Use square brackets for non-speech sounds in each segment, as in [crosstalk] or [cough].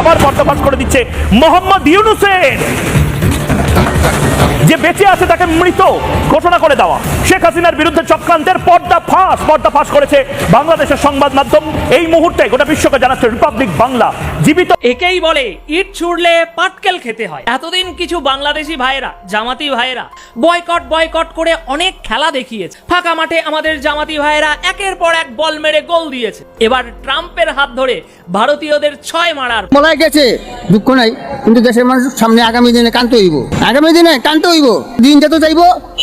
আবার পর্দাফাশ করে দিচ্ছে মোহাম্মদ ইউনুসের। যে বেঁচে আছে তাকে মৃত ঘোষণা করে দেওয়া। শেখ হাসিনার বিরুদ্ধে চক্রান্তের পর্দা ফাঁস পর্দা ফাঁস করেছে বাংলাদেশের সংবাদ মাধ্যম। এই মুহূর্তে গোটা বিশ্বকে জানাচ্ছে রিপাবলিক বাংলা জীবিত একেই বলে ইট ছুড়লে পাটকেল খেতে হয়। এতদিন কিছু বাংলাদেশি ভাইয়েরা জামাতি ভাইয়েরা বয়কট বয়কট করে অনেক খেলা দেখিয়েছে। ফাঁকা মাঠে আমাদের জামাতি ভাইয়েরা একের পর এক বল মেরে গোল দিয়েছে। এবার ট্রাম্পের হাত ধরে ভারতীয়দের ছয় মারার বলা গেছে দুঃখ নাই কিন্তু দেশের মানুষ সামনে আগামী দিনে কান্ত হইব। আগামী দিনে? হইব। দিন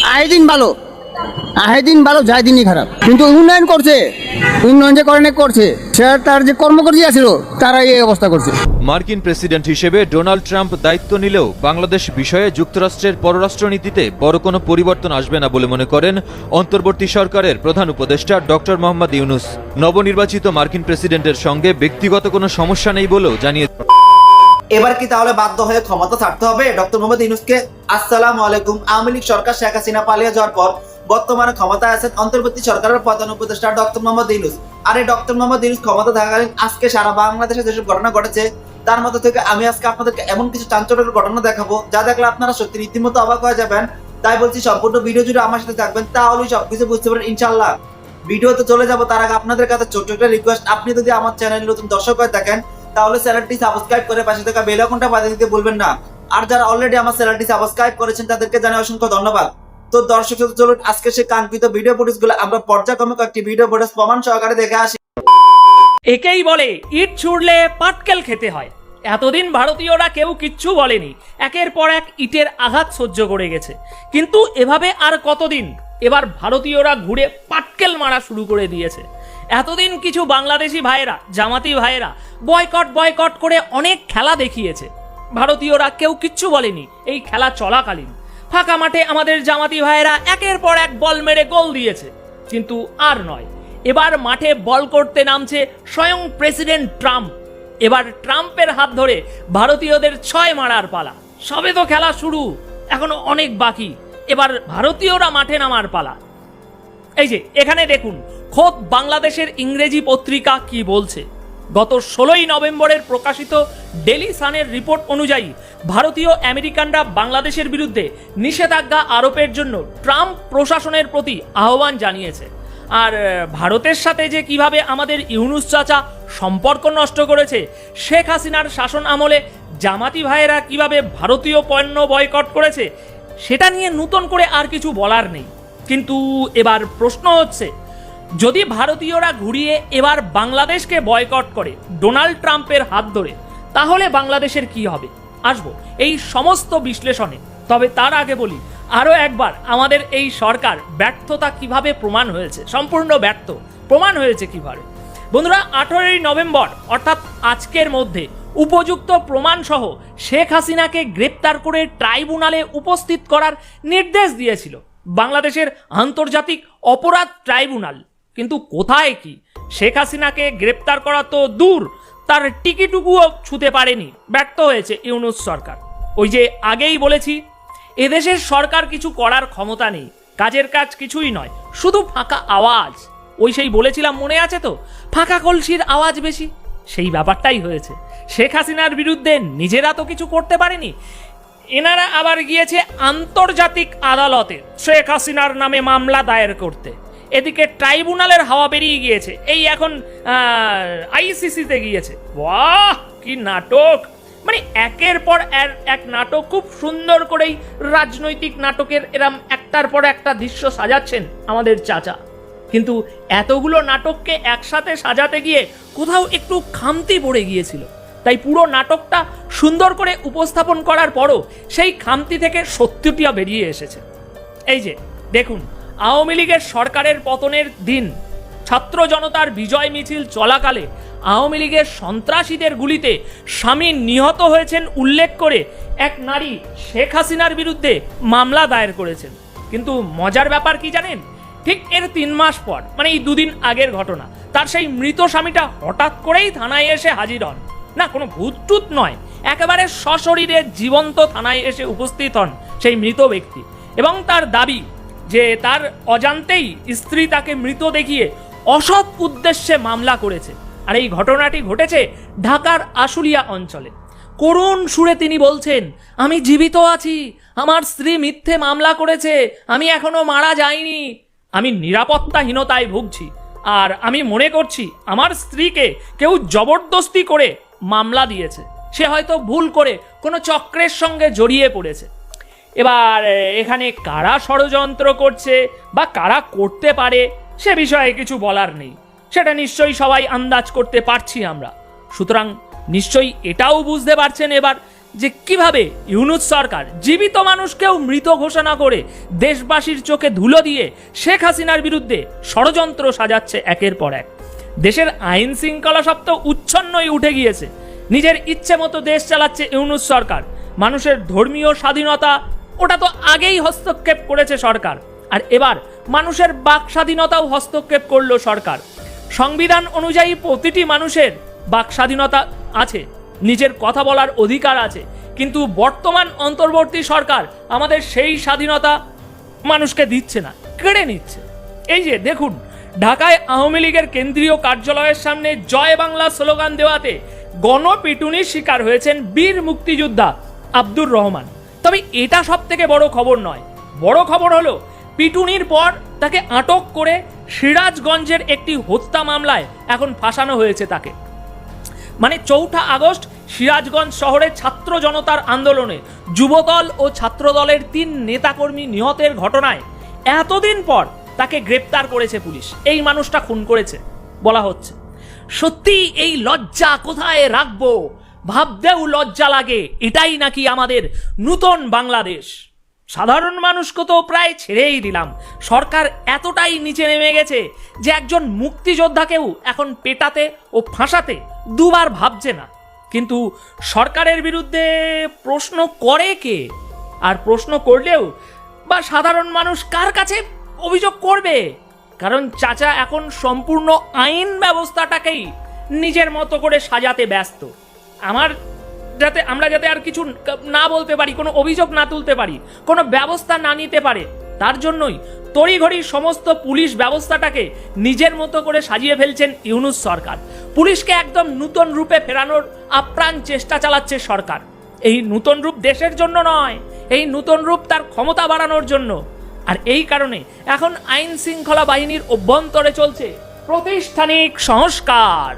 আহে দিন ভালো। আহে দিন ভালো দিনই খারাপ। কিন্তু উন্নয়ন করছে। উন্নয়ন যে করে করছে। সে তার যে আছিল তারা এই অবস্থা করছে। মার্কিন প্রেসিডেন্ট হিসেবে ডোনাল্ড ট্রাম্প দায়িত্ব নিলেও বাংলাদেশ বিষয়ে যুক্তরাষ্ট্রের পররাষ্ট্রনীতিতে বড় কোনো পরিবর্তন আসবে না বলে মনে করেন অন্তর্বর্তী সরকারের প্রধান উপদেষ্টা ডক্টর মোহাম্মদ ইউনুস। নবনির্বাচিত মার্কিন প্রেসিডেন্টের সঙ্গে ব্যক্তিগত কোনো সমস্যা নেই বলেও জানিয়ে এবার কি তাহলে বাধ্য হয়ে ক্ষমতা ছাড়তে হবে? ডক্টর মোহাম্মদ ইউনুসকে আসসালামু আলাইকুম। আওয়ামী লীগ সরকার শেখ হাসিনা পালিয়ে যাওয়ার পর বর্তমানে ক্ষমতায় আছেন অন্তর্বর্তী সরকারের প্রধান উপদেষ্টা ডক্টর মোহাম্মদ ইউনুস। আর এই ডক্টর মোহাম্মদ ইউনুস ক্ষমতা থাকাকালীন আজকে সারা বাংলাদেশে যেসব ঘটনা ঘটেছে, তার মধ্যে থেকে আমি আজকে আপনাদেরকে এমন কিছু চাঞ্চল্যকর ঘটনা দেখাবো, যা দেখলে আপনারা সত্যি রীতিমতো অবাক হয়ে যাবেন। তাই বলছি, সম্পূর্ণ ভিডিও জুড়ে আমার সাথে থাকবেন, তাহলেই সবকিছু বুঝতে পারেন ইনশাল্লাহ ভিডিওতে চলে যাব, তার আগে আপনাদের কাছে ছোট্ট একটা রিকোয়েস্ট আপনি যদি আমার চ্যানেল নতুন দর্শক হয়ে থাকেন তাহলে চ্যানেলটি সাবস্ক্রাইব করে পাশে থাকা বেল আইকনটা বাজিয়ে দিতে ভুলবেন না। আর যারা অলরেডি আমার চ্যানেলটি সাবস্ক্রাইব করেছেন, তাদেরকে জানাই অসংখ্য ধন্যবাদ। তো দর্শক চলুন আজকে সেই কাঙ্ক্ষিত ভিডিও ফুটেজগুলো আমরা পর্যায়ক্রমে কয়েকটি ভিডিও ফুটেজ প্রমাণ সহকারে দেখে আসি। একেই বলে, ইট ছুড়লে পাটকেল খেতে হয়। এতদিন ভারতীয়রা কেউ কিচ্ছু বলেনি। একের পর এক ইটের আঘাত সহ্য করে গেছে। কিন্তু এভাবে আর কতদিন? এবার ভারতীয়রা ঘুরে পাটকেল মারা শুরু করে দিয়েছে। এতদিন কিছু বাংলাদেশি ভাইয়েরা, জামাতি ভাইয়েরা বয়কট বয়কট করে অনেক খেলা দেখিয়েছে। ভারতীয়রা কেউ কিচ্ছু বলেনি, এই খেলা চলাকালীন। ফাঁকা মাঠে আমাদের জামাতি ভাইয়েরা একের পর এক বল মেরে গোল দিয়েছে। কিন্তু আর নয়, এবার মাঠে বল করতে নামছে স্বয়ং প্রেসিডেন্ট ট্রাম্প। এবার ট্রাম্পের হাত ধরে ভারতীয়দের ছয় মারার পালা। সবে তো খেলা শুরু, এখনও অনেক বাকি। এবার ভারতীয়রা মাঠে নামার পালা। এই যে, এখানে দেখুন খোদ বাংলাদেশের ইংরেজি পত্রিকা কি বলছে? গত ষোলোই নভেম্বরের প্রকাশিত ডেলি সানের রিপোর্ট অনুযায়ী ভারতীয় আমেরিকানরা বাংলাদেশের বিরুদ্ধে নিষেধাজ্ঞা আরোপের জন্য ট্রাম্প প্রশাসনের প্রতি আহ্বান জানিয়েছে। আর ভারতের সাথে যে কীভাবে আমাদের ইউনুস চাচা সম্পর্ক নষ্ট করেছে, শেখ হাসিনার শাসন আমলে জামাতি ভাইয়েরা কীভাবে ভারতীয় পণ্য বয়কট করেছে, সেটা নিয়ে নতুন করে আর কিছু বলার নেই। কিন্তু এবার প্রশ্ন হচ্ছে যদি ভারতীয়রা ঘুরিয়ে এবার বাংলাদেশকে বয়কট করে ডোনাল্ড ট্রাম্পের হাত ধরে, তাহলে বাংলাদেশের কি হবে? আসব এই সমস্ত বিশ্লেষণে। তবে তার আগে বলি, আরও একবার আমাদের এই সরকার ব্যর্থতা কীভাবে প্রমাণ হয়েছে? সম্পূর্ণ ব্যর্থ। প্রমাণ হয়েছে কীভাবে? বন্ধুরা, আঠারোই নভেম্বর, অর্থাৎ আজকের মধ্যে, উপযুক্ত প্রমাণ সহ শেখ হাসিনাকে গ্রেপ্তার করে ট্রাইব্যুনালে উপস্থিত করার নির্দেশ দিয়েছিল বাংলাদেশের আন্তর্জাতিক অপরাধ ট্রাইব্যুনাল। কিন্তু কোথায় কি? শেখ হাসিনাকে গ্রেপ্তার করা তো দূর, তার টিকিটুকুও ছুতে পারেনি, ব্যর্থ হয়েছে ইউনুস সরকার। ওই যে আগেই বলেছি, এদেশের সরকার কিছু করার ক্ষমতা নেই, কাজের কাজ কিছুই নয়, শুধু ফাঁকা আওয়াজ। ওই সেই বলেছিলাম, মনে আছে তো? ফাঁকা কলসির আওয়াজ বেশি। সেই ব্যাপারটাই হয়েছে। শেখ হাসিনার বিরুদ্ধে নিজেরা তো কিছু করতে পারেনি। এনারা আবার গিয়েছে আন্তর্জাতিক আদালতে, শেখ হাসিনার নামে মামলা দায়ের করতে। এদিকে ট্রাইব্যুনালের হাওয়া বেরিয়ে গিয়েছে। এই এখন আইসিসিতে গিয়েছে। বাহ কি নাটক! মানে একের পর এক নাটক খুব সুন্দর করেই রাজনৈতিক নাটকের এরম একটার পর একটা দৃশ্য সাজাচ্ছেন আমাদের চাচা। কিন্তু এতগুলো নাটককে একসাথে সাজাতে গিয়ে কোথাও একটু খামতি পড়ে গিয়েছিল। তাই পুরো নাটকটা সুন্দর করে উপস্থাপন করার পরও সেই খামতি থেকে সত্যটিও বেরিয়ে এসেছে। এই যে, দেখুন। আওয়ামী লীগের সরকারের পতনের দিন। ছাত্র জনতার বিজয় মিছিল চলাকালে আওয়ামী লীগের সন্ত্রাসীদের গুলিতে স্বামী নিহত হয়েছেন উল্লেখ করে এক নারী শেখ হাসিনার বিরুদ্ধে মামলা দায়ের করেছেন। কিন্তু মজার ব্যাপার কি জানেন? ঠিক এর তিন মাস পর মানে এই দুদিন আগের ঘটনা, তার সেই মৃত স্বামীটা হঠাৎ করেই থানায় এসে হাজির হন। না, কোনো ভূতটুত নয়, একেবারে সশরীরে জীবন্ত থানায় এসে উপস্থিত হন সেই মৃত ব্যক্তি। এবং তার দাবি যে তার অজান্তেই স্ত্রী তাকে মৃত দেখিয়ে অসৎ উদ্দেশ্যে মামলা করেছে। আর এই ঘটনাটি ঘটেছে ঢাকার আশুলিয়া অঞ্চলে। করুণ সুরে তিনি বলছেন, আমি জীবিত আছি, আমার স্ত্রী মিথ্যে মামলা করেছে, আমি এখনও মারা যাইনি। আমি নিরাপত্তাহীনতায় ভুগছি, আর আমি মনে করছি আমার স্ত্রীকে কেউ জবরদস্তি করে মামলা দিয়েছে। সে হয়তো ভুল করে কোনো চক্রের সঙ্গে জড়িয়ে পড়েছে। এবার এখানে কারা ষড়যন্ত্র করছে বা কারা করতে পারে সে বিষয়ে কিছু বলার নেই। সেটা নিশ্চয়ই সবাই আন্দাজ করতে পারছি আমরা। সুতরাং নিশ্চয়ই এটাও বুঝতে পারছেন এবার যে কীভাবে ইউনুস সরকার জীবিত মানুষকেও মৃত ঘোষণা করে দেশবাসীর চোখে ধুলো দিয়ে শেখ হাসিনার বিরুদ্ধে ষড়যন্ত্র সাজাচ্ছে একের পর এক। দেশের আইন শৃঙ্খলা সব তো উচ্ছন্নই উঠে গিয়েছে। নিজের ইচ্ছে মতো দেশ চালাচ্ছে ইউনুস সরকার। মানুষের ধর্মীয় স্বাধীনতা ওটা তো আগেই হস্তক্ষেপ করেছে সরকার। আর এবার মানুষের বাক স্বাধীনতাও হস্তক্ষেপ করল সরকার। সংবিধান অনুযায়ী প্রতিটি মানুষের বাক স্বাধীনতা আছে, নিজের কথা বলার অধিকার আছে, কিন্তু বর্তমান অন্তর্বর্তী সরকার আমাদের সেই স্বাধীনতা মানুষকে দিচ্ছে না, কেড়ে নিচ্ছে। এই যে দেখুন, ঢাকায় আওয়ামী লীগের কেন্দ্রীয় কার্যালয়ের সামনে জয় বাংলা স্লোগান দেওয়াতে গণপিটুনির শিকার হয়েছেন বীর মুক্তিযোদ্ধা আব্দুর রহমান। তবে এটা সব থেকে বড় খবর নয়। বড় খবর হলো, পিটুনির পর তাকে আটক করে সিরাজগঞ্জের একটি হত্যা মামলায় এখন ফাঁসানো হয়েছে তাকে। মানে চৌঠা আগস্ট সিরাজগঞ্জ শহরে ছাত্র জনতার আন্দোলনে যুবদল ও ছাত্রদলের তিন নেতাকর্মী নিহতের ঘটনায় এতদিন পর তাকে গ্রেপ্তার করেছে পুলিশ। এই মানুষটা খুন করেছে, বলা হচ্ছে। সত্যি এই লজ্জা কোথায় রাখব? ভাবতেও লজ্জা লাগে। এটাই নাকি আমাদের নূতন বাংলাদেশ। সাধারণ মানুষকে তো প্রায় ছেড়েই দিলাম। সরকার এতটাই নিচে নেমে গেছে যে একজন মুক্তিযোদ্ধাকেও এখন পেটাতে ও ফাঁসাতে দুবার ভাবছে না। কিন্তু সরকারের বিরুদ্ধে প্রশ্ন করে কে? আর প্রশ্ন করলেও বা সাধারণ মানুষ কার কাছে অভিযোগ করবে? কারণ চাচা এখন সম্পূর্ণ আইন ব্যবস্থাটাকেই নিজের মতো করে সাজাতে ব্যস্ত। আমার যাতে আমরা যাতে আর কিছু না বলতে পারি, কোনো অভিযোগ না তুলতে পারি, কোনো ব্যবস্থা না নিতে পারে, তার জন্যই তড়িঘড়ি সমস্ত পুলিশ ব্যবস্থাটাকে নিজের মতো করে সাজিয়ে ফেলছেন ইউনুস সরকার। পুলিশকে একদম নূতন রূপে ফেরানোর আপ্রাণ চেষ্টা চালাচ্ছে সরকার। এই নূতন রূপ দেশের জন্য নয়, এই নূতন রূপ তার ক্ষমতা বাড়ানোর জন্য। আর এই কারণে এখন আইন শৃঙ্খলা বাহিনীর অভ্যন্তরে চলছে প্রতিষ্ঠানিক সংস্কার।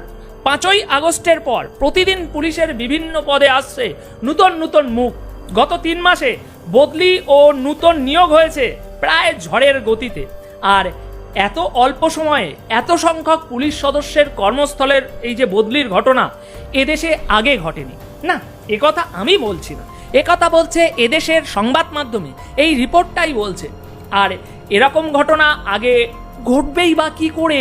পাঁচই আগস্টের পর প্রতিদিন পুলিশের বিভিন্ন পদে আসছে নূতন নূতন মুখ। গত তিন মাসে বদলি ও নূতন নিয়োগ হয়েছে প্রায় ঝড়ের গতিতে। আর এত অল্প সময়ে এত সংখ্যক পুলিশ সদস্যের কর্মস্থলের এই যে বদলির ঘটনা, এদেশে আগে ঘটেনি। না একথা আমি বলছি না। একথা বলছে এদেশের সংবাদ মাধ্যমে, এই রিপোর্টটাই বলছে। আর এরকম ঘটনা আগে ঘটবেই বা কী করে?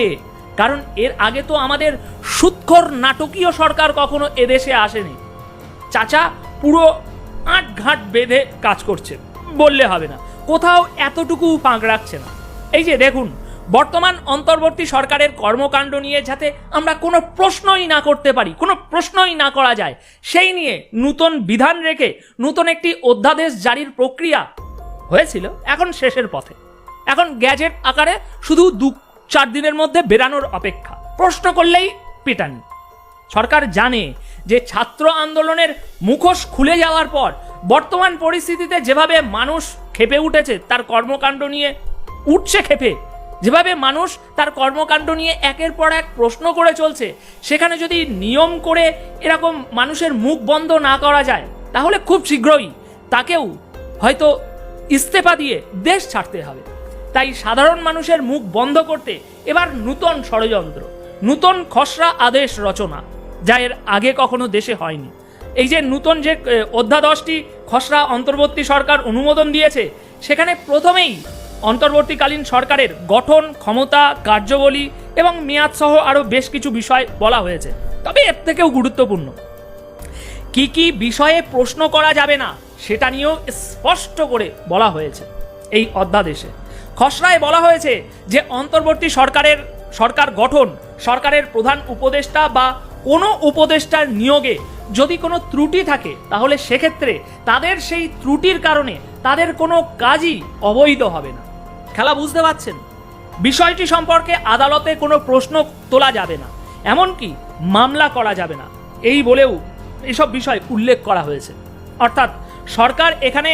কারণ এর আগে তো আমাদের সুৎখর নাটকীয় সরকার কখনো এদেশে আসেনি। চাচা পুরো আট ঘাট বেঁধে কাজ করছে, বললে হবে না। কোথাও এতটুকু ফাঁক রাখছে না। এই যে দেখুন, বর্তমান অন্তর্বর্তী সরকারের কর্মকাণ্ড নিয়ে যাতে আমরা কোনো প্রশ্নই না করতে পারি, কোনো প্রশ্নই না করা যায়, সেই নিয়ে নূতন বিধান রেখে নূতন একটি অধ্যাদেশ জারির প্রক্রিয়া হয়েছিল, এখন শেষের পথে। এখন গ্যাজেট আকারে শুধু দু চার দিনের মধ্যে বেরানোর অপেক্ষা। প্রশ্ন করলেই পিটানি। সরকার জানে যে ছাত্র আন্দোলনের মুখোশ খুলে যাওয়ার পর বর্তমান পরিস্থিতিতে যেভাবে মানুষ খেপে উঠেছে, তার কর্মকাণ্ড নিয়ে উঠছে খেপে, যেভাবে মানুষ তার কর্মকাণ্ড নিয়ে একের পর এক প্রশ্ন করে চলছে, সেখানে যদি নিয়ম করে এরকম মানুষের মুখ বন্ধ না করা যায়, তাহলে খুব শীঘ্রই তাকেও হয়তো ইস্তেফা দিয়ে দেশ ছাড়তে হবে। তাই সাধারণ মানুষের মুখ বন্ধ করতে এবার নূতন ষড়যন্ত্র, নূতন খসড়া আদেশ রচনা, যা এর আগে কখনো দেশে হয়নি। এই যে নূতন যে অধ্যাদশটি খসড়া অন্তর্বর্তী সরকার অনুমোদন দিয়েছে, সেখানে প্রথমেই অন্তর্বর্তীকালীন সরকারের গঠন, ক্ষমতা, কার্যবলী এবং মেয়াদসহ আরও বেশ কিছু বিষয় বলা হয়েছে। তবে এর থেকেও গুরুত্বপূর্ণ, কি কি বিষয়ে প্রশ্ন করা যাবে না, সেটা নিয়েও স্পষ্ট করে বলা হয়েছে এই অধ্যাদেশে। খসড়ায় বলা হয়েছে যে অন্তর্বর্তী সরকারের, সরকার গঠন, সরকারের প্রধান উপদেষ্টা বা কোনো উপদেষ্টার নিয়োগে যদি কোনো ত্রুটি থাকে, তাহলে সেক্ষেত্রে তাদের সেই ত্রুটির কারণে তাদের কোনো কাজই অবৈধ হবে না। খেলা বুঝতে পারছেন? বিষয়টি সম্পর্কে আদালতে কোনো প্রশ্ন তোলা যাবে না, এমনকি মামলা করা যাবে না। এই বলেও এসব বিষয় উল্লেখ করা হয়েছে। অর্থাৎ সরকার এখানে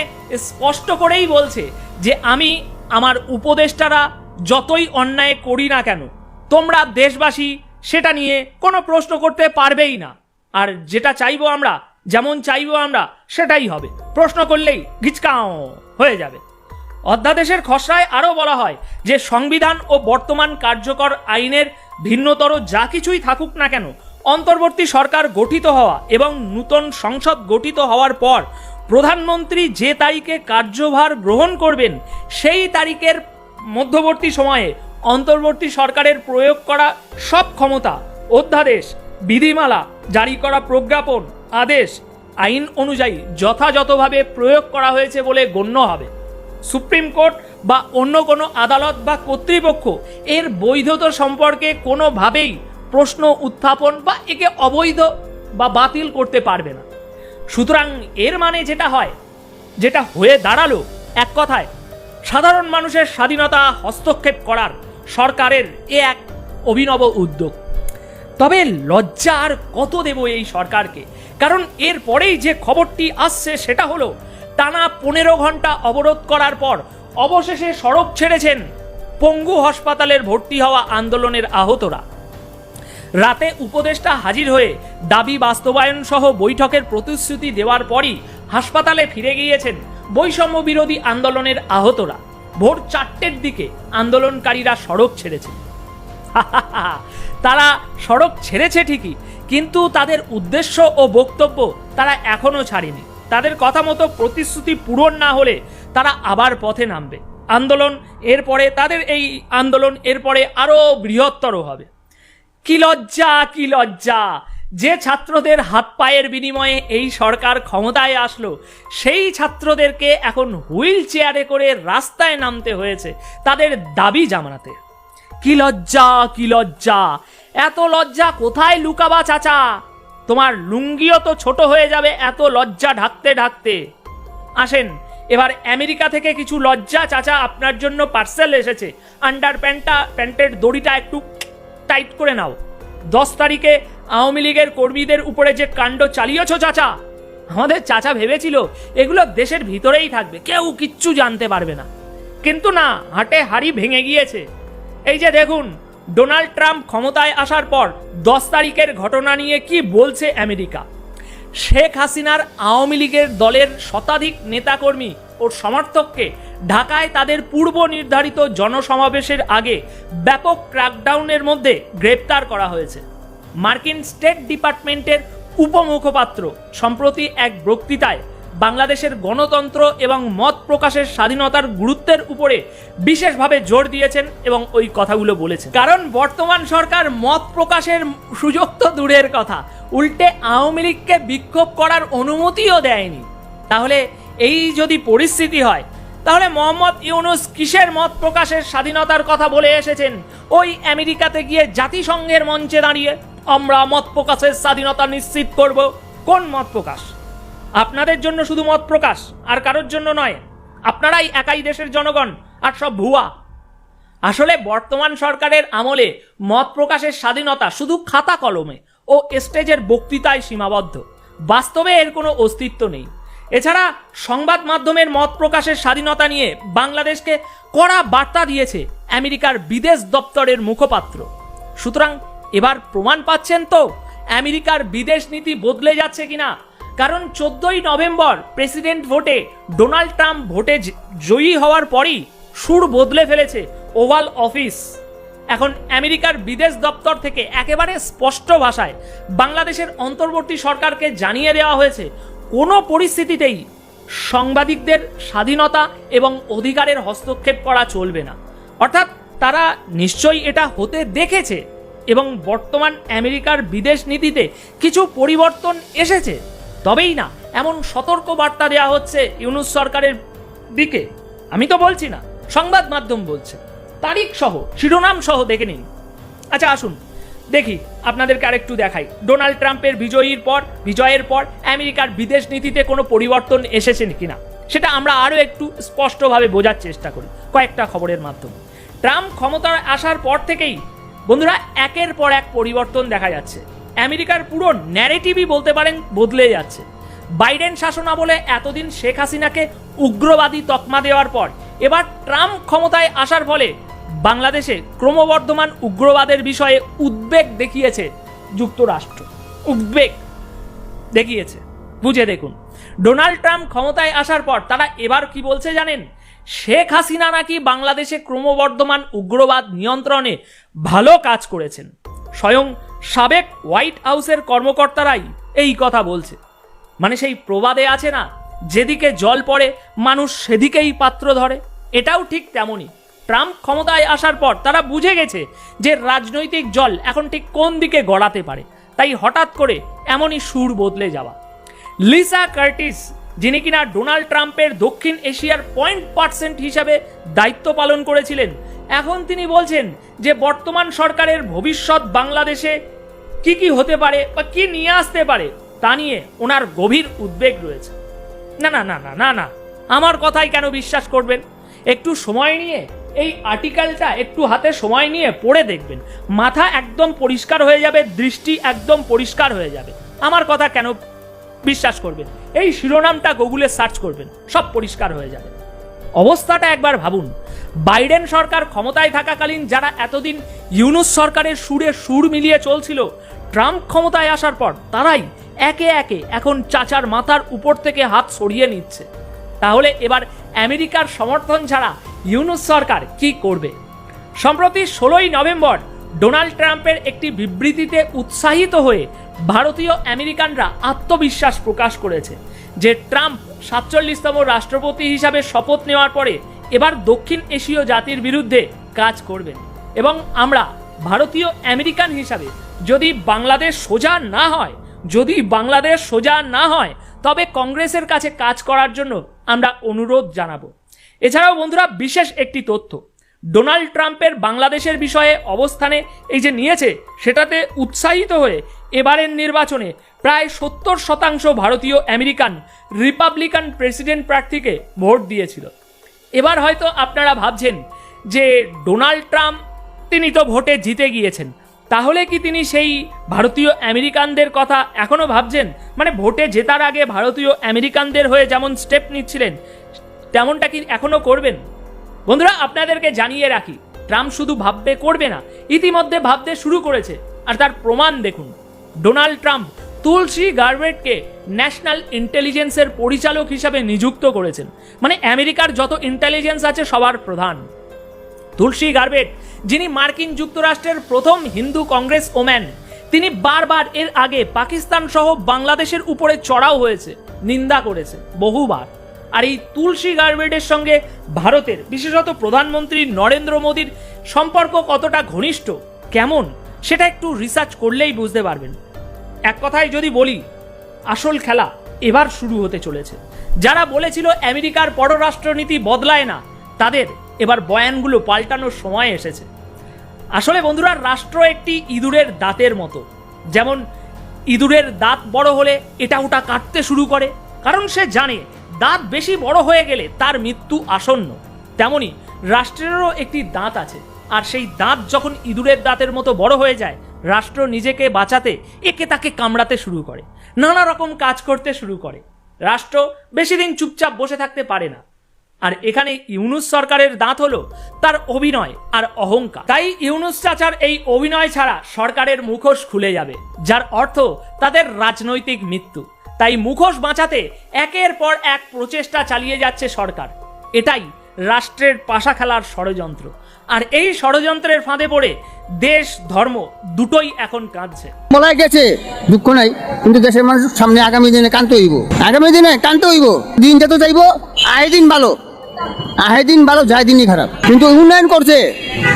স্পষ্ট করেই বলছে যে আমি আমার উপদেষ্টারা যতই অন্যায় করি না কেন, তোমরা দেশবাসী, সেটা নিয়ে কোনো প্রশ্ন করতে পারবেই না। আর যেটা চাইব আমরা, যেমন চাইব আমরা, সেটাই হবে। প্রশ্ন করলেই ঘিচকাও হয়ে যাবে। অধ্যাদেশের খসড়ায় আরও বলা হয় যে, সংবিধান ও বর্তমান কার্যকর আইনের ভিন্নতর যা কিছুই থাকুক না কেন, অন্তর্বর্তী সরকার গঠিত হওয়া এবং নূতন সংসদ গঠিত হওয়ার পর প্রধানমন্ত্রী যে তারিখে কার্যভার গ্রহণ করবেন, সেই তারিখের মধ্যবর্তী সময়ে অন্তর্বর্তী সরকারের প্রয়োগ করা সব ক্ষমতা, অধ্যাদেশ, বিধিমালা, জারি করা প্রজ্ঞাপন, আদেশ, আইন অনুযায়ী যথাযথভাবে প্রয়োগ করা হয়েছে বলে গণ্য হবে। সুপ্রিম কোর্ট বা অন্য কোনো আদালত বা কর্তৃপক্ষ এর বৈধতা সম্পর্কে কোনোভাবেই প্রশ্ন উত্থাপন বা একে অবৈধ বা বাতিল করতে পারবে না। সুতরাং এর মানে যেটা হয়, যেটা হয়ে দাঁড়াল এক কথায়, সাধারণ মানুষের স্বাধীনতা হস্তক্ষেপ করার সরকারের এ এক অভিনব উদ্যোগ। তবে লজ্জা আর কত দেব এই সরকারকে? কারণ এর পরেই যে খবরটি আসছে সেটা হলো, টানা পনেরো ঘণ্টা অবরোধ করার পর অবশেষে সড়ক ছেড়েছেন পঙ্গু হাসপাতালের ভর্তি হওয়া আন্দোলনের আহতরা। রাতে উপদেষ্টা হাজির হয়ে দাবি বাস্তবায়ন সহ বৈঠকের প্রতিশ্রুতি দেওয়ার পরই হাসপাতালে ফিরে গিয়েছেন বৈষম্য বিরোধী আন্দোলনের আহতরা। ভোর চারটের দিকে আন্দোলনকারীরা সড়ক ছেড়েছে [laughs] তারা সড়ক ছেড়েছে ঠিকই, কিন্তু তাদের উদ্দেশ্য ও বক্তব্য তারা এখনও ছাড়েনি। তাদের কথা মতো প্রতিশ্রুতি পূরণ না হলে তারা আবার পথে নামবে। আন্দোলন এরপরে, তাদের এই আন্দোলন এরপরে আরও বৃহত্তর হবে। কি লজ্জা কি লজ্জা। যে ছাত্রদের হাত পায়ের বিনিময়ে এই সরকার ক্ষমতায় আসলো, সেই ছাত্রদেরকে এখন হুইল চেয়ারে করে রাস্তায় নামতে হয়েছে তাদের দাবি জামানাতে। কি লজ্জা কি লজ্জা। এত লজ্জা কোথায় লুকাবা চাচা? তোমার লুঙ্গিও তো ছোট হয়ে যাবে এত লজ্জা ঢাকতে ঢাকতে। আসেন, এবার আমেরিকা থেকে কিছু লজ্জা চাচা আপনার জন্য পার্সেল এসেছে। আন্ডার প্যান্টটা, প্যান্টের দড়িটা একটু টাইট করে নাও। দশ তারিখে আওয়ামী লীগের কর্মীদের উপরে যে কাণ্ড চালিয়েছ চাচা, আমাদের চাচা ভেবেছিল এগুলো দেশের ভিতরেই থাকবে, কেউ কিচ্ছু জানতে পারবে না। কিন্তু না, হাটে হাড়ি ভেঙে গিয়েছে। এই যে দেখুন, ডোনাল্ড ট্রাম্প ক্ষমতায় আসার পর দশ তারিখের ঘটনা নিয়ে কি বলছে আমেরিকা? শেখ হাসিনার আওয়ামী লীগের দলের শতাধিক নেতাকর্মী ও সমর্থককে ঢাকায় তাদের পূর্ব নির্ধারিত জনসমাবেশের আগে ব্যাপক ক্র্যাকডাউনের মধ্যে গ্রেপ্তার করা হয়েছে। মার্কিন স্টেট ডিপার্টমেন্টের উপমুখপাত্র সম্প্রতি এক বক্তৃতায় বাংলাদেশের গণতন্ত্র এবং মত প্রকাশের স্বাধীনতার গুরুত্বের উপরে বিশেষভাবে জোর দিয়েছেন এবং ওই কথাগুলো বলেছেন। কারণ বর্তমান সরকার মত প্রকাশের সুযোগ তো দূরের কথা। উল্টে আওয়ামী লীগকে বিক্ষোভ করার অনুমতিও দেয়নি। তাহলে এই যদি পরিস্থিতি হয় তাহলে মোহাম্মদ ইউনুস কিসের মত প্রকাশের স্বাধীনতার কথা বলে এসেছেন? ওই আমেরিকাতে গিয়ে জাতিসংঘের মঞ্চে দাঁড়িয়ে আমরা মত প্রকাশের স্বাধীনতা নিশ্চিত করব। কোন মত প্রকাশ? আপনাদের জন্য শুধু মত প্রকাশ, আর কারোর জন্য নয়। আপনারাই একাই দেশের জনগণ, আর সব ভুয়া। আসলে বর্তমান সরকারের আমলে মত প্রকাশের স্বাধীনতা শুধু খাতা কলমে ও স্টেজের বক্তৃতায় সীমাবদ্ধ। বাস্তবে এর কোনো অস্তিত্ব নেই। এছাড়া সংবাদ মাধ্যমের মত প্রকাশের স্বাধীনতা নিয়ে বাংলাদেশকে কড়া বার্তা দিয়েছে আমেরিকার বিদেশ দপ্তরের মুখপাত্র। সুতরাং এবার প্রমাণ পাচ্ছেন তো আমেরিকার বিদেশ নীতি বদলে যাচ্ছে কিনা? কারণ চোদ্দই নভেম্বর প্রেসিডেন্ট ভোটে ডোনাল্ড ট্রাম্প ভোটে জয়ী হওয়ার পরই সুর বদলে ফেলেছে ওভাল অফিস। এখন আমেরিকার বিদেশ দপ্তর থেকে একেবারে স্পষ্ট ভাষায় বাংলাদেশের অন্তর্বর্তী সরকারকে জানিয়ে দেওয়া হয়েছে কোনো পরিস্থিতিতেই সাংবাদিকদের স্বাধীনতা এবং অধিকারের হস্তক্ষেপ করা চলবে না। অর্থাৎ তারা নিশ্চয়ই এটা হতে দেখেছে এবং বর্তমান আমেরিকার বিদেশ নীতিতে কিছু পরিবর্তন এসেছে। তবেই না, এমন সতর্ক বার্তা দেওয়া হচ্ছে ইউনুস সরকারের দিকে। আমি তো বলছি না, সংবাদ মাধ্যম বলছে। তারিখ সহ শিরোনাম সহ দেখে নিন। আচ্ছা আসুন। দেখি, আপনাদেরকে আরেকটু দেখাই। ডোনাল্ড ট্রাম্পের বিজয়ীর পর, বিজয়ের পর আমেরিকার বিদেশ নীতিতে কোনো পরিবর্তন এসেছে কিনা, সেটা আমরা আরও একটু স্পষ্টভাবে বোঝার চেষ্টা করি, কয়েকটা খবরের মাধ্যমে। ট্রাম্প ক্ষমতায় আসার পর থেকেই, বন্ধুরা, একের পর এক পরিবর্তন দেখা যাচ্ছে। আমেরিকার পুরো ন্যারেটিভই বলতে পারেন বদলে যাচ্ছে। বাইডেন শাসনামলে এতদিন শেখ হাসিনাকে উগ্রবাদী তকমা দেওয়ার পর, এবার ট্রাম্প ক্ষমতায় আসার ফলে বাংলাদেশে ক্রমবর্ধমান উগ্রবাদের বিষয়ে উদ্বেগ দেখিয়েছে যুক্তরাষ্ট্র। উদ্বেগ দেখিয়েছে। বুঝে দেখুন। ডোনাল্ড ট্রাম্প ক্ষমতায় আসার পর তারা এবার কি বলছে জানেন? শেখ হাসিনা নাকি বাংলাদেশে ক্রমবর্ধমান উগ্রবাদ নিয়ন্ত্রণে ভালো কাজ করেছেন। স্বয়ং সাবেক হোয়াইট হাউসের কর্মকর্তারাই এই কথা বলছে। মানে সেই প্রবাদে আছে না, যেদিকে জল পড়ে মানুষ সেদিকেই পাত্র ধরে। এটাও ঠিক তেমনই। ট্রাম্প ক্ষমতায় আসার পর তারা বুঝে গেছে যে রাজনৈতিক জল এখন ঠিক কোন দিকে গড়াতে পারে। তাই হঠাৎ করে এমনই সুর বদলে যাওয়া। লিসা কার্টিস, যিনি কিনা ডোনাল্ড ট্রাম্পের দক্ষিণ এশিয়ার পয়েন্ট পার্সেন্ট হিসাবে দায়িত্ব পালন করেছিলেন, এখন তিনি বলছেন যে বর্তমান সরকারের ভবিষ্যৎ বাংলাদেশে কি কি হতে পারে বা কি নিয়ে আসতে পারে, তা নিয়ে ওনার গভীর উদ্বেগ রয়েছে। না না না না না না, আমার কথাই কেন বিশ্বাস করবেন? একটু সময় নিয়ে এই আর্টিকেলটা একটু হাতে সময় নিয়ে পড়ে দেখবেন। মাথা একদম পরিষ্কার হয়ে যাবে, দৃষ্টি একদম পরিষ্কার হয়ে যাবে। আমার কথা কেন বিশ্বাস করবেন? এই শিরোনামটা গুগলে সার্চ করবেন, সব পরিষ্কার হয়ে যাবে। অবস্থাটা একবার ভাবুন। বাইডেন সরকার ক্ষমতায় থাকাকালীন যারা এতদিন ইউনুস সরকারের সুরে সুর মিলিয়ে চলছিল, ট্রাম্প ক্ষমতায় আসার পর তারাই একে একে এখন চাচার মাথার উপর থেকে হাত সরিয়ে নিচ্ছে। তাহলে এবার আমেরিকার সমর্থন ছাড়া ইউনুস সরকার কি করবে? সম্প্রতি ষোলোই নভেম্বর ডোনাল্ড ট্রাম্পের একটি বিবৃতিতে উৎসাহিত হয়ে ভারতীয় আমেরিকানরা আত্মবিশ্বাস প্রকাশ করেছে যে ট্রাম্প সাতচল্লিশতম রাষ্ট্রপতি হিসাবে শপথ নেওয়ার পরে এবার দক্ষিণ এশীয় জাতির বিরুদ্ধে কাজ করবেন। এবং আমরা ভারতীয় আমেরিকান হিসাবে যদি বাংলাদেশ সোজা না হয়, যদি বাংলাদেশ সোজা না হয়, তবে কংগ্রেসের কাছে কাজ করার জন্য আমরা অনুরোধ জানাব। এছাড়াও বন্ধুরা, বিশেষ একটি তথ্য। ডোনাল্ড ট্রাম্পের বাংলাদেশের বিষয়ে অবস্থানে এই যে নিয়েছে, সেটাতে উৎসাহিত হয়ে এবারের নির্বাচনে প্রায় সত্তর শতাংশ ভারতীয় আমেরিকান রিপাবলিকান প্রেসিডেন্ট প্রার্থীকে ভোট দিয়েছিল। এবার হয়তো আপনারা ভাবছেন যে ডোনাল্ড ট্রাম্প, তিনি তো ভোটে জিতে গিয়েছেন। তাহলে কি তিনি সেই ভারতীয় আমেরিকানদের কথা এখনও ভাবছেন? মানে ভোটে জেতার আগে ভারতীয় আমেরিকানদের হয়ে যেমন স্টেপ নিচ্ছিলেন তেমনটা কি এখনও করবেন? বন্ধুরা, আপনাদেরকে জানিয়ে রাখি, ট্রাম্প শুধু ভাববে করবে না, ইতিমধ্যে ভাবতে শুরু করেছে। আর তার প্রমাণ দেখুন, ডোনাল্ড ট্রাম্প তুলসী গার্বেটকে ন্যাশনাল ইন্টেলিজেন্সের পরিচালক হিসাবে নিযুক্ত করেছেন। মানে আমেরিকার যত ইন্টেলিজেন্স আছে, সবার প্রধান। তুলসী গার্বেট, যিনি মার্কিন যুক্তরাষ্ট্রের প্রথম হিন্দু কংগ্রেস ওম্যান, তিনি বারবার এর আগে পাকিস্তান সহ বাংলাদেশের উপরে চড়াও হয়েছে, নিন্দা করেছে, বহুবার। আর এই তুলসী গার্বেটের সঙ্গে ভারতের, বিশেষত প্রধানমন্ত্রী নরেন্দ্র মোদীর সম্পর্ক কতটা ঘনিষ্ঠ, কেমন, সেটা একটু রিসার্চ করলেই বুঝতে পারবেন। এক কথায় যদি বলি, আসল খেলা এবার শুরু হতে চলেছে। যারা বলেছিল আমেরিকার পররাষ্ট্রনীতি বদলায় না, তাদের এবার বয়ানগুলো পাল্টানোর সময় এসেছে। আসলে বন্ধুরা, রাষ্ট্র একটি ইঁদুরের দাঁতের মতো। যেমন, ইঁদুরের দাঁত বড় হলে এটা ওটা কাটতে শুরু করে। কারণ সে জানে দাঁত বেশি বড় হয়ে গেলে তার মৃত্যু আসন্ন। তেমনি রাষ্ট্রেরও একটি দাঁত আছে। আর সেই দাঁত যখন ইঁদুরের দাঁতের মতো বড় হয়ে যায়, রাষ্ট্র নিজেকে বাঁচাতে একে তাকে কামড়াতে শুরু করে। নানা রকম কাজ করতে শুরু করে। রাষ্ট্র বেশি দিন চুপচাপ বসে থাকতে পারে না। আর এখানে ইউনুস সরকারের দাঁত হলো তার অভিনয় আর অহংকার। তাই ইউনুস চাচার এই অভিনয় ছাড়া সরকারের মুখোশ খুলে যাবে, যার অর্থ তাদের রাজনৈতিক মৃত্যু। তাই মুখোশ বাঁচাতে একের পর এক প্রচেষ্টা চালিয়ে যাচ্ছে সরকার। এটাই রাষ্ট্রের পাশা খেলার ষড়যন্ত্র। আর এই ষড়যন্ত্রের ফাঁদে পড়ে দেশ, ধর্ম দুটোই এখন কাঁদছে। বলাই গেছে, দুঃখ নাই, কিন্তু দেশের মানুষ সামনে আগামী দিনে কানতে হইব। আগামী দিনে কানতে হইব। দিন যত যাইব আয় দিন ভালো। আহে দিন ভালো, যায় দিনই খারাপ। কিন্তু উন্নয়ন করছে।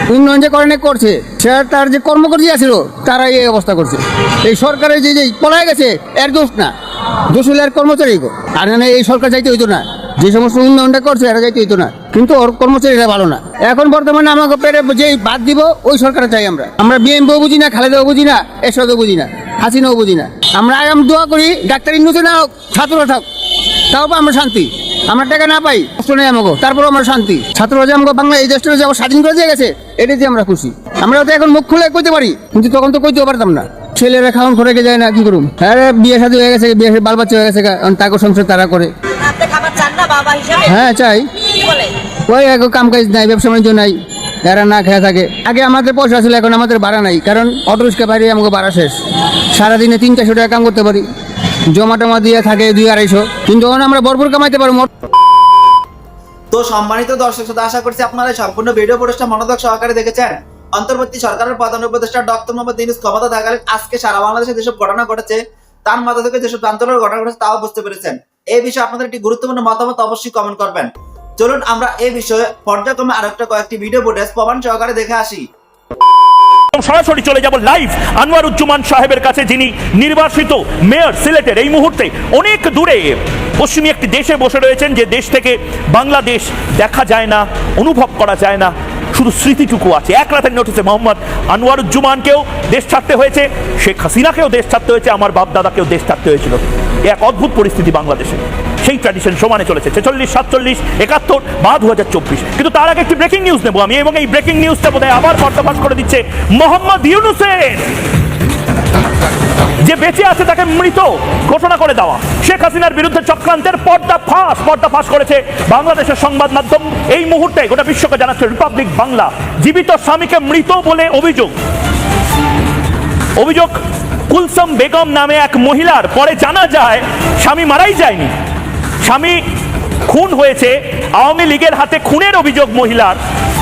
উন্নয়ন যে করে না, করছে। সে তার যে কর্মকর্তা আছিল তারা এই অবস্থা করছে। এই সরকারের যে যে পলাই গেছে, এর দোষ না। হলে কর্মচারী। আর না এই সরকার যাইতে হইতো না। যে সমস্ত উন্নয়নটা করছে, এরা যাইতে হইতো না। কিন্তু ওর কর্মচারীরা ভালো না। এখন বর্তমানে আমাকে পেটে যে বাদ দিব, ওই সরকারে চাই আমরা। আমরা বিএমপিও বুঝি না, খালেদাও বুঝি না, এরশাদও বুঝি না, হাসিনাও বুঝি না। আমরা আগাম দোয়া করি, ডাক্তার ইন্নুতে না হোক, ছাত্ররা থাক। তাও আমরা শান্তি। আমরা টাকা না পাই, কষ্ট নেই আমাকে। তারপরেও আমরা শান্তি। ছাত্ররা যে আমাকে বাংলা এই দেশটা যে স্বাধীন করে দিয়ে গেছে এটাতে আমরা খুশি। আমরা তো এখন মুখ খুলে কইতে পারি, কিন্তু তখন তো কইতেও পারতাম না। ছেলেরা খাওয়ান করে যায় না কি করুম? হ্যাঁ বিয়ে শাদী হয়ে গেছে বিয়ে বাল বাচ্চা হয়ে গেছে কারণ তাকে সংসার তারা করে। আপনি খাবার চান না বাবা হিসাবে? হ্যাঁ চাই। বলে? ওই এক কাম কাজ নাই ব্যবসা বাণিজ্য নাই এরা না খেয়ে থাকে। আগে আমাদের পয়সা ছিল এখন আমাদের ভাড়া নাই কারণ অটো রিক্সা বাইরে আমাকে ভাড়া শেষ। সারাদিনে তিন চারশো টাকা কাম করতে পারি। জমা টমা দিয়ে থাকে দুই আড়াইশো। কিন্তু তখন আমরা ভরপুর কামাইতে পারব তো সম্মানিত দর্শক শ্রোতা আশা করছি আপনারা সম্পূর্ণ ভিডিও ফুটেজটা মনোযোগ সহকারে দেখেছেন। অন্তর্বর্তী সরকারের প্রধান উপদেষ্টা ডক্টর মোহাম্মদ ইউনূস ক্ষমতা থাকালে আজকে সারা বাংলাদেশে যেসব ঘটনা ঘটেছে, তার মাথা থেকে যেসব আন্দোলনের ঘটনা ঘটেছে তাও বুঝতে পেরেছেন। এই বিষয়ে আপনাদের একটি গুরুত্বপূর্ণ মতামত অবশ্যই কমেন্ট করবেন। চলুন আমরা এই বিষয়ে পর্যায়ক্রমে আরেকটা কয়েকটি ভিডিও ফুটেজ প্রমাণ সহকারে দেখে আসি। সরাসরি চলে যাব লাইভ আনোয়ারুজ্জামান সাহেবের কাছে, যিনি নির্বাসিত মেয়র সিলেটের এই মুহূর্তে অনেক দূরে। পশ্চিমী একটি দেশে বসে রয়েছেন, যে দেশ থেকে বাংলাদেশ দেখা যায় না, অনুভব করা যায় না। শুধু স্মৃতিটুকু আছে। এক রাতের নোটিসে মোহাম্মদ আনোয়ারুজ্জুমানকেও দেশ ছাড়তে হয়েছে, শেখ হাসিনাকেও দেশ ছাড়তে হয়েছে, আমার বাপদাদাকেও দেশ ছাড়তে হয়েছিল। এক অদ্ভুত পরিস্থিতি বাংলাদেশে। সেই ট্র্যাডিশন সমানে চলেছে। ছেচল্লিশ, সাতচল্লিশ, একাত্তর বা দু হাজার চব্বিশ। কিন্তু তার আগে একটি ব্রেকিং নিউজ নেব আমি, এবং এই ব্রেকিং নিউজটা বোধহয় আবার পর্দাফাশ করে দিচ্ছে মোহাম্মদ ইউনুসের। যে বেঁচে আছে তাকে মৃত ঘোষণা করে দেওয়া। শেখ হাসিনার বিরুদ্ধে চক্রান্তের পর্দা ফাঁস পর্দা ফাঁস করেছে বাংলাদেশের সংবাদ মাধ্যম। এই মুহূর্তে গোটা বিশ্বকে জানাচ্ছে রিপাবলিক বাংলা। জীবিত স্বামীকে মৃত বলে অভিযোগ। অভিযোগ, কুলসম বেগম নামে এক মহিলার। পরে জানা যায়, স্বামী মারাই যায়নি। স্বামী খুন হয়েছে আওয়ামী লীগের হাতে খুনের অভিযোগ মহিলার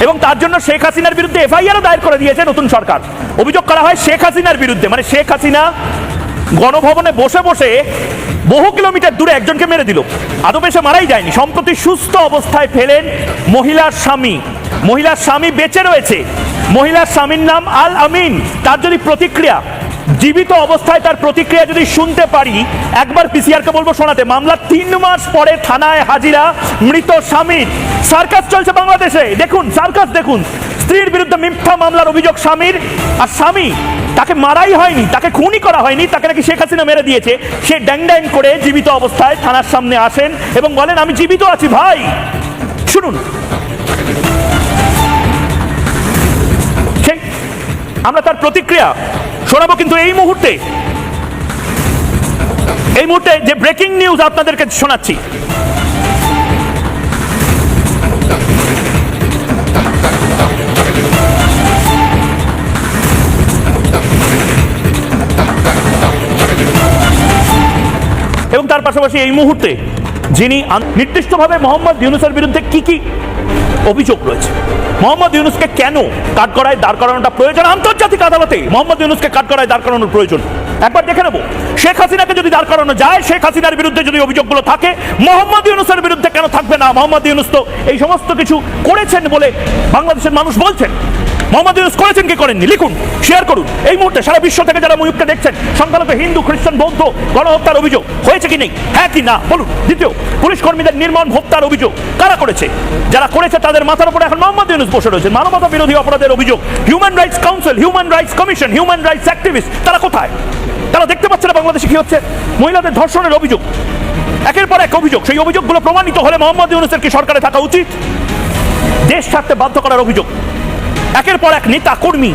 এবং তার জন্য শেখ হাসিনার বিরুদ্ধে এফআইআরও দায়ের করে দিয়েছে নতুন সরকার। অভিযোগ করা হয় শেখ হাসিনার বিরুদ্ধে। মানে শেখ হাসিনা গণভবনে বসে বসে বহু কিলোমিটার দূরে একজনকে মেরে দিল। আদৌ সে মারাই যায়নি। সম্প্রতি সুস্থ অবস্থায় ফেলেন মহিলার স্বামী। মহিলার স্বামী বেঁচে রয়েছে। মহিলার স্বামীর নাম আল আমিন। তার যদি প্রতিক্রিয়া, জীবিত অবস্থায় তার প্রতিক্রিয়া যদি শুনতে পারি, একবার পিসিআরকে বলব শোনাতে। মামলা তিন মাস পরে থানায় হাজিরা মৃত স্বামীর। সার্কাস চলছে বাংলাদেশে। দেখুন, সার্কাস দেখুন। স্ত্রীর বিরুদ্ধে মিথ্যা মামলার অভিযোগ স্বামীর, আর স্বামী তাকে মারাই হয়নি, তাকে খুনই করা হয়নি, তাকে নাকি শেখ হাসিনা মেরে দিয়েছে। সে ড্যাং ড্যাং করে জীবিত অবস্থায় থানার সামনে আসেন এবং বলেন, আমি জীবিত আছি, ভাই। শুনুন। আমরা তার প্রতিক্রিয়া শোনাবো কিন্তু এই মুহূর্তে। এই মুহূর্তে যে ব্রেকিং নিউজ আপনাদেরকে শোনাচ্ছি। তার পাশাপাশি এই মুহূর্তে যিনি নির্দিষ্টভাবে মোহাম্মদ ইউনুসের বিরুদ্ধে কি কি অভিযোগ রয়েছে? মোহাম্মদ ইউনুসকে কেন কাঠগড়ায় দাঁড় করানোটা প্রয়োজন? আন্তর্জাতিক আদালতে মোহাম্মদ ইউনুসকে কাঠগড়ায় দাঁড় করানোর প্রয়োজন। একবার দেখে নেব। শেখ হাসিনাকে যদি দাঁড় করানো যায়, শেখ হাসিনার বিরুদ্ধে যদি অভিযোগগুলো থাকে, মোহাম্মদ ইউনুসের বিরুদ্ধে কেন থাকবে না? মোহাম্মদ ইউনুস তো এই সমস্ত কিছু করেছেন বলে বাংলাদেশের মানুষ বলছেন। মোহাম্মদ ইউনুস করেছেন কি করেননি? লিখুন শেয়ার করুন। এই মুহূর্তে সারা বিশ্ব থেকে যারা মুহূর্তে দেখছেন, সংখ্যালঘু, হিন্দু, খ্রিস্টান, বৌদ্ধ, গণহত্যার অভিযোগ, হয়েছে কি নেই? হ্যাঁ কি না? বলুন। দ্বিতীয়, পুলিশ কর্মীদের নির্মম হত্যার অভিযোগ, কারা করেছে? যারা করেছে তাদের মাথার উপরে এখন মোহাম্মদ ইউনুস বসে রয়েছে মানবতা বিরোধী অপরাধের অভিযোগ human rights council human rights commission human rights activist তারা কোথায়? তারা দেখতে পাচ্ছে না বাংলাদেশে কি হচ্ছে? মহিলাদের ধর্ষণের অভিযোগ। একের পর এক অভিযোগ। সেই অভিযোগগুলো প্রমাণিত হলে মোহাম্মদ ইউনুসের কি সরকারে থাকা উচিত? দেশ ছাড়তে বাধ্য করার অভিযোগ। একের পর এক নেতা কর্মী।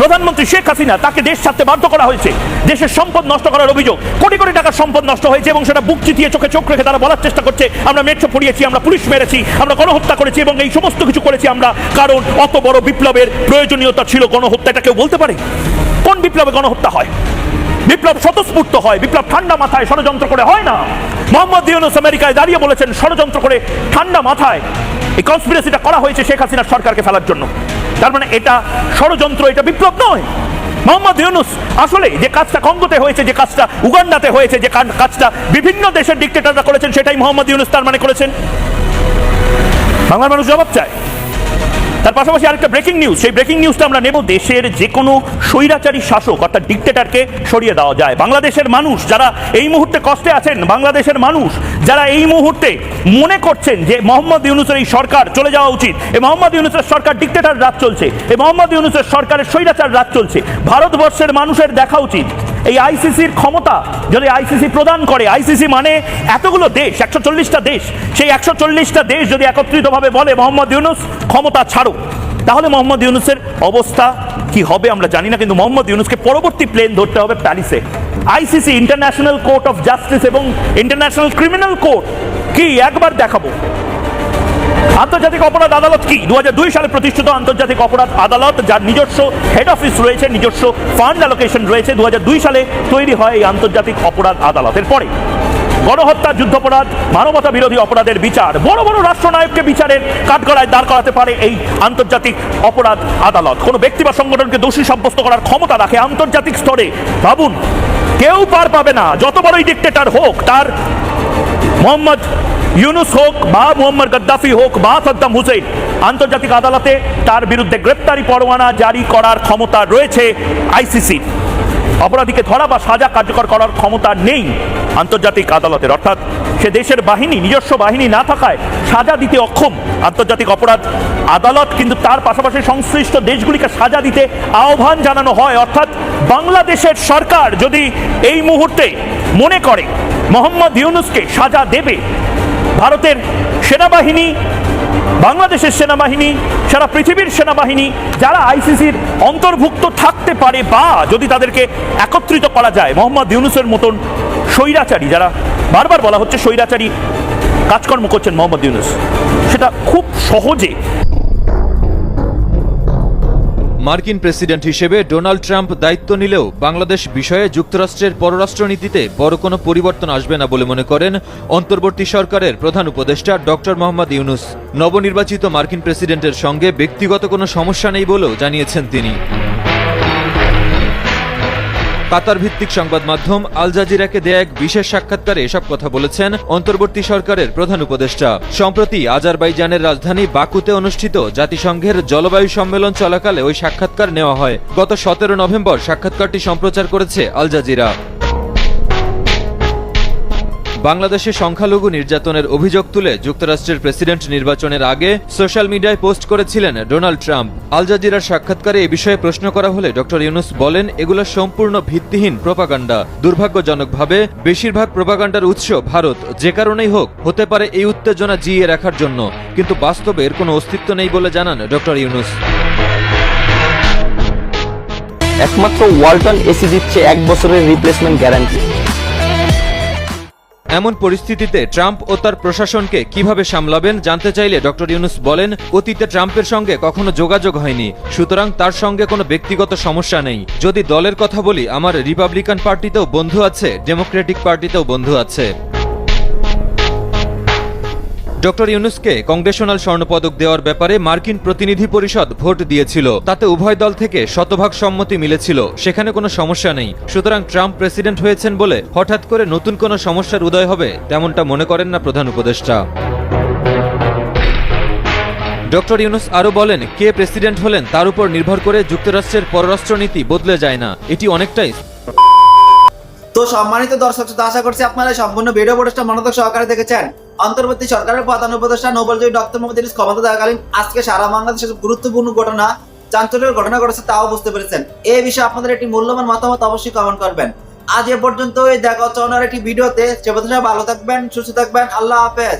প্রধানমন্ত্রী শেখ হাসিনা তাকে দেশ ছাড়তে বাধ্য করা হয়েছে। দেশের সম্পদ নষ্ট করার অভিযোগ। কোটি কোটি টাকার সম্পদ নষ্ট হয়েছে এবং সেটা বুক চিতিয়ে চোখে চোখ রেখে তারা বলার চেষ্টা করছে, আমরা মেট্রো পড়িয়েছি আমরা পুলিশ মেরেছি, আমরা গণহত্যা করেছি এবং এই সমস্ত কিছু করেছি আমরা কারণ অত বড় বিপ্লবের প্রয়োজনীয়তা ছিল গণহত্যা, এটা কেউ বলতে পারে? কোন বিপ্লবে গণহত্যা হয়? বিপ্লব স্বতঃস্ফূর্ত হয়, বিপ্লব ঠান্ডা মাথায় ষড়যন্ত্র করে হয় না? মোহাম্মদ ইউনুস আমেরিকায় দাঁড়িয়ে বলেছেন, ষড়যন্ত্র করে ঠান্ডা মাথায়। এই কনস্পিরেসিটা করা হয়েছে শেখ হাসিনার সরকারকে ফেলার জন্য। তার মানে এটা ষড়যন্ত্র, এটা বিপ্লব নয়। মোহাম্মদ ইউনুস আসলে যে কাজটা কঙ্গোতে হয়েছে, যে কাজটা উগান্ডাতে হয়েছে, যে কাজ- কাজটা বিভিন্ন দেশের ডিক্টেটররা করেছেন, সেটাই মোহাম্মদ ইউনুস তার মানে করেছেন। বাংলার মানুষ জবাব চায়। তার পাশাপাশি আরেকটা ব্রেকিং নিউজ সেই ব্রেকিং নিউজটা আমরা নেব দেশের যে কোনো স্বৈরাচারী শাসক, অর্থাৎ ডিক্টেটারকে সরিয়ে দেওয়া যায়। বাংলাদেশের মানুষ যারা এই মুহূর্তে কষ্টে আছেন, বাংলাদেশের মানুষ যারা এই মুহূর্তে মনে করছেন যে মোহাম্মদ ইউনুসের এই সরকার চলে যাওয়া উচিত এই মোহাম্মদ ইউনুসের সরকার ডিক্টেটার রাজ চলছে এই মোহাম্মদ ইউনুসের সরকারের স্বৈরাচার রাজ চলছে, ভারতবর্ষের মানুষের দেখা উচিত। এই আইসিসির ক্ষমতা যদি আইসিসি প্রদান করে, আইসিসি মানে এতগুলো দেশ, একশো চল্লিশটা দেশ। সেই একশো চল্লিশটা দেশ যদি একত্রিতভাবে বলে, মোহাম্মদ ইউনুস, ক্ষমতা ছাড়ো তাহলে মোহাম্মদ ইউনুসের অবস্থা কি হবে আমরা জানি না, কিন্তু মোহাম্মদ ইউনুসকে পরবর্তী প্লেন ধরতে হবে প্যারিসে। ICC international court of justice এবং ইন্টারন্যাশনাল ক্রিমিনাল কোর্ট কি একবার দেখাবো। আন্তর্জাতিক অপরাধ আদালত কি? দু সালে প্রতিষ্ঠিত আন্তর্জাতিক অপরাধ আদালত, যার নিজস্ব হেড অফিস রয়েছে, নিজস্ব ফান্ড অ্যালোকেশন রয়েছে দু সালে তৈরি হয় এই আন্তর্জাতিক অপরাধ আদালতের পরে গণহত্যা, যুদ্ধাপরাধ, মানবতা বিরোধী অপরাধের বিচার। বড় বড় রাষ্ট্রনায়ককে বিচারের কাঠগড়ায় দাঁড় করাতে পারে এই আন্তর্জাতিক অপরাধ আদালত। কোনো ব্যক্তি বা সংগঠনকে দোষী সাব্যস্ত করার ক্ষমতা রাখে আন্তর্জাতিক স্তরে। ভাবুন, কেউ পার পাবে না। যত বড়ই ডিক্টেটার হোক, তার মোহাম্মদ ইউনুস হোক বা মোহাম্মদ গদ্দাফি হোক বা সাদ্দাম হুসেন আন্তর্জাতিক আদালতে তার বিরুদ্ধে গ্রেপ্তারি পরোয়ানা জারি করার ক্ষমতা রয়েছে আইসিসি। অপরাধীকে ধরা বা সাজা কার্যকর করার ক্ষমতা নেই আন্তর্জাতিক আদালতের। অর্থাৎ সে দেশের বাহিনী, নিজস্ব বাহিনী না থাকায় সাজা দিতে অক্ষম আন্তর্জাতিক অপরাধ। আদালত কিন্তু তার পাশাপাশি সংশ্লিষ্ট দেশগুলিকে সাজা দিতে আহ্বান জানানো হয়। অর্থাৎ বাংলাদেশের সরকার যদি এই মুহূর্তে মনে করে, মোহাম্মদ ইউনুসকে সাজা দেবে ভারতের সেনাবাহিনী, বাংলাদেশের সেনাবাহিনী, সারা পৃথিবীর সেনাবাহিনী, যারা আইসিসির অন্তর্ভুক্ত থাকতে পারে বা যদি তাদেরকে একত্রিত করা যায়, মোহাম্মদ ইউনুসের মতন স্বৈরাচারী, যারা বারবার বলা হচ্ছে স্বৈরাচারী কাজকর্ম করছেন মোহাম্মদ ইউনুস, সেটা খুব সহজে মার্কিন প্রেসিডেন্ট হিসেবে ডোনাল্ড ট্রাম্প দায়িত্ব নিলেও বাংলাদেশ বিষয়ে যুক্তরাষ্ট্রের পররাষ্ট্রনীতিতে বড় কোনো পরিবর্তন আসবে না বলে মনে করেন অন্তর্বর্তী সরকারের প্রধান উপদেষ্টা ডক্টর মোহাম্মদ ইউনুস। নবনির্বাচিত মার্কিন প্রেসিডেন্টের সঙ্গে ব্যক্তিগত কোনো সমস্যা নেই বলেও জানিয়েছেন তিনি। কাতার ভিত্তিক সংবাদ মাধ্যম আল জাজিরাকে দেয়া এক বিশেষ সাক্ষাৎকারে এসব কথা বলেছেন অন্তর্বর্তী সরকারের প্রধান উপদেষ্টা। সম্প্রতি আজারবাইজানের রাজধানী বাকুতে অনুষ্ঠিত জাতিসংঘের জলবায়ু সম্মেলন চলাকালে ওই সাক্ষাৎকার নেওয়া হয়। গত সতেরো নভেম্বর সাক্ষাৎকারটি সম্প্রচার করেছে আল জাজিরা। বাংলাদেশে সংখ্যালঘু নির্যাতনের অভিযোগ তুলে যুক্তরাষ্ট্রের প্রেসিডেন্ট নির্বাচনের আগে সোশ্যাল মিডিয়ায় পোস্ট করেছিলেন ডোনাল্ড ট্রাম্প। আল জাজিরার সাক্ষাৎকারে এ বিষয়ে প্রশ্ন করা হলে ডক্টর ইউনুস বলেন, এগুলো সম্পূর্ণ ভিত্তিহীন প্রপাগান্ডা। দুর্ভাগ্যজনকভাবে, বেশিরভাগ প্রপাগান্ডার উৎস ভারত। যে কারণেই হোক, হতে পারে এই উত্তেজনা জিয়ে রাখার জন্য। কিন্তু বাস্তবে এর কোনো অস্তিত্ব নেই বলে জানান ডক্টর ইউনুস। একমাত্র ওয়ালটন এসি দিচ্ছে এক বছরের রিপ্লেসমেন্ট গ্যারান্টি এমন পরিস্থিতিতে ট্রাম্প ও তার প্রশাসনকে কীভাবে সামলাবেন জানতে চাইলে ডক্টর ইউনুস বলেন, অতীতে ট্রাম্পের সঙ্গে কখনো যোগাযোগ হয়নি। সুতরাং তার সঙ্গে কোনো ব্যক্তিগত সমস্যা নেই। যদি দলের কথা বলি, আমার রিপাবলিকান পার্টিতেও বন্ধু আছে, ডেমোক্রেটিক পার্টিতেও বন্ধু আছে। ডক্টর ইউনুসকে কংগ্রেশনাল স্বর্ণপদক দেওয়ার ব্যাপারে মার্কিন প্রতিনিধি পরিষদ ভোট দিয়েছিল। তাতে উভয় দল থেকে শতভাগ সম্মতি মিলেছিল। সেখানে কোনো সমস্যা নেই। সুতরাং ট্রাম্প প্রেসিডেন্ট হয়েছেন বলে হঠাৎ করে নতুন কোনো সমস্যার উদয় হবে তেমনটা মনে করেন না প্রধান উপদেষ্টা। ডক্টর ইউনুস আরও বলেন, কে প্রেসিডেন্ট হলেন তার উপর নির্ভর করে যুক্তরাষ্ট্রের পররাষ্ট্রনীতি বদলে যায় না। এটি অনেকটাই তো সম্মানিত দর্শক শ্রোতা, আশা করছি আপনারা সম্পূর্ণ ভিডিও ফুটেজটা মনোযোগ সহকারে দেখেছেন। অন্তর্বর্তী সরকারের প্রধান উপদেষ্টা নোবেলজয়ী ডক্টর মোহাম্মদ ইলিশ ক্ষমতা থাকাকালীন আজকে সারা বাংলাদেশের গুরুত্বপূর্ণ ঘটনা চাঞ্চল্যের ঘটনা ঘটেছে তাও বুঝতে পেরেছেন। এই বিষয়ে আপনাদের একটি মূল্যবান মতামত অবশ্যই কমেন্ট করবেন। আজ এ পর্যন্ত দেখা হচ্ছে একটি ভিডিওতে। সে ভালো থাকবেন সুস্থ থাকবেন আল্লাহ হাফেজ।